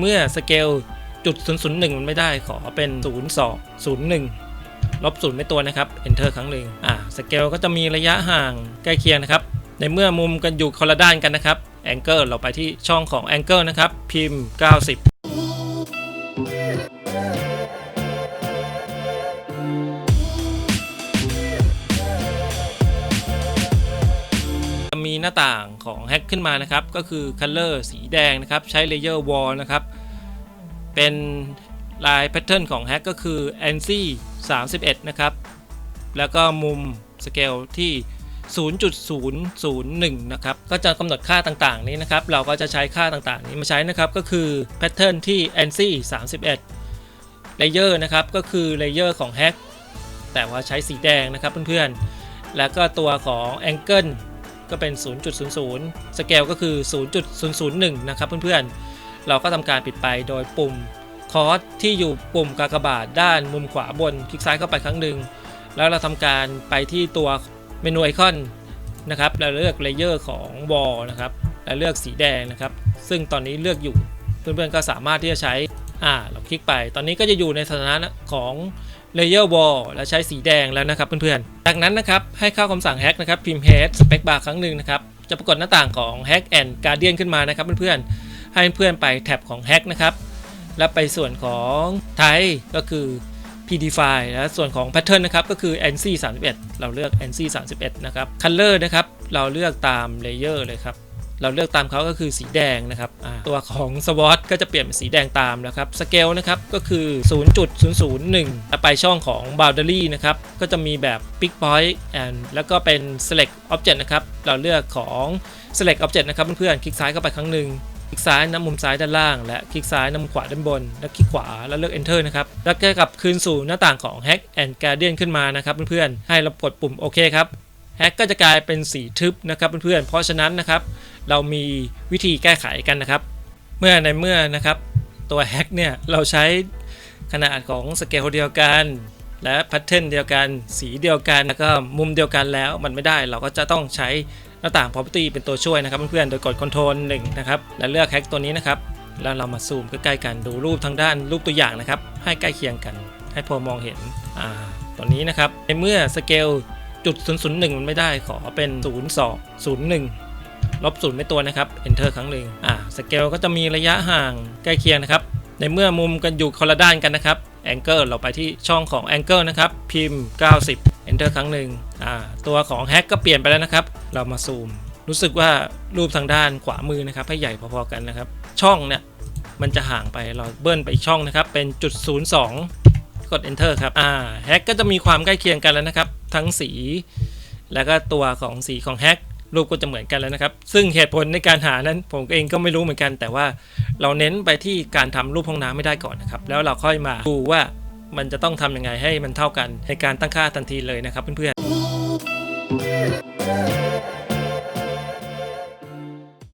เมื่อสเกลจุด001 มันไม่ได้ขอเป็น 02 01 ลบศูนย์ไม่ตัวนะครับ enter ครั้งหนึ่งอ่าสเกลก็จะมีระยะห่างใกล้เคียงนะครับ ในเมื่อมุมกันอยู่คนละด้านกันนะครับ angle เราไปที่ช่องของ angle นะครับ พิมพ์ 90 มีหน้าต่างของแฮกขึ้นมานะครับ ก็คือ color สีแดงนะครับ ใช้ layer wall นะครับ เป็นลายแพทเทิร์นของแฮกก็คือ ANSI 31 นะครับ แล้วก็มุมสเกลที่ 0.001 นะครับ ก็จะกำหนดค่าต่างๆ นี้นะครับ เราก็จะใช้ค่าต่างๆ นี้มาใช้นะครับ ก็คือแพทเทิร์นที่ ANSI 31 Layer นะครับ ก็คือ Layer ของแฮกแต่ว่าใช้สีแดงนะครับเพื่อนๆ แล้วก็ตัวของ Angle ก็เป็น 0.00 สเกลก็คือ 0.001 นะครับเพื่อนๆ เราก็ทำการปิดไปโดยปุ่มคอร์สที่อยู่ปุ่มกากบาทด้านมุมขวาบน คลิกซ้ายเข้าไปครั้งหนึ่ง แล้วเราทำการไปที่ตัวเมนูไอคอนนะครับแล้วเลือกเลเยอร์ของวอลนะครับแล้วเลือกสีแดงนะครับ ซึ่งตอนนี้เลือกอยู่เพื่อนๆก็สามารถที่จะใช้ อ่าเราคลิกไป ตอนนี้ก็จะอยู่ในสถานะของ Layer Wall และใช้สีแดงแล้วนะครับเพื่อนๆ จากนั้นนะครับให้เข้าคำสั่ง Hack นะครับพิมพ์ Head Spec Bar ครั้งหนึ่งนะครับ จะปรากฏหน้าต่างของ Hack and Guardian ขึ้นมานะครับเพื่อนๆ ให้เพื่อนไปแท็บของ Hack นะครับ แล้วไปส่วนของ Type ก็คือ PDFI และส่วนของ Pattern นะครับก็คือ ANSI 31 เราเลือก ANSI 31 นะครับ Color นะครับเราเลือกตาม Layer เลยครับ เราเลือกตามเขาก็คือสีแดงนะครับตัวของ SWOT ก็จะเปลี่ยนเป็นสีแดงตามนะครับสเกลนะครับก็คือ 0.001แล้วไปช่องของ boundary นะครับก็จะมีแบบ pick point and แล้วก็เป็น select object นะครับเราเลือกของ select object นะครับเพื่อนๆคลิกซ้ายเข้าไปครั้งหนึ่งคลิกซ้ายน้ำมุมซ้ายด้านล่าง และคลิกซ้ายน้ำมุมขวาด้านบน แล้วคลิกขวาแล้วเลือก enter นะครับ แล้วก็กลับคืนสู่หน้าต่างของ hack and guardian ขึ้นมานะครับเพื่อนๆ ให้เรากดปุ่มโอเคครับแฮกก็จะกลายเป็นสีทึบนะครับเพื่อนๆ เพราะฉะนั้นนะครับ เรามีวิธีแก้ไขกันนะครับ เมื่อในเมื่อนะครับ ตัวแฮกเนี่ยเราใช้ขนาดของสเกลเดียวกัน และแพทเทิร์นเดียวกัน สีเดียวกันแล้วก็มุมเดียวกันแล้วมันไม่ได้เราก็จะต้องใช้หน้าต่าง property เป็นตัวช่วยนะครับเพื่อนๆ โดยกด Ctrl 1 นะครับ และเลือกแฮกตัวนี้นะครับ แล้วเรามาซูมใกล้ๆกันดูรูปทางด้านรูปตัวอย่างนะครับ ให้ใกล้เคียงกัน ให้พอมองเห็นอ่าตัวนี้นะครับ ในเมื่อสเกลจุด001 มันไม่ได้ขอเป็น 02 01 ลบศูนย์ไม่ตัวนะครับ enter ครั้งหนึ่งอ่าสเกลก็จะมีระยะห่างใกล้เคียงนะครับ ในเมื่อมุมกันอยู่คนละด้านกันนะครับ angle เราไปที่ช่องของ angle นะครับ พิมพ์ 90 enter ครั้งหนึ่งอ่าตัวของ hack ก็เปลี่ยนไปแล้วนะครับ เรามาซูม รู้สึกว่ารูปทางด้านขวามือนะครับ ให้ใหญ่พอๆกันนะครับ ช่องเนี่ยมันจะห่างไปเราเบิ้ลไปอีกช่องนะครับ เป็นจุด02 กด enter ครับอ่า hack ก็จะมีความใกล้เคียงกันแล้วนะครับ ทั้งสี แล้วก็ตัวของสีของ hack รูปก็จะเหมือนกันแล้วนะครับ ซึ่งเหตุผลในการหานั้นผมเองก็ไม่รู้เหมือนกัน แต่ว่าเราเน้นไปที่การทำรูปห้องน้ำไม่ได้ก่อนนะครับ แล้วเราค่อยมาดูว่ามันจะต้องทำยังไงให้มันเท่ากันในการตั้งค่าทันทีเลยนะครับเพื่อนๆ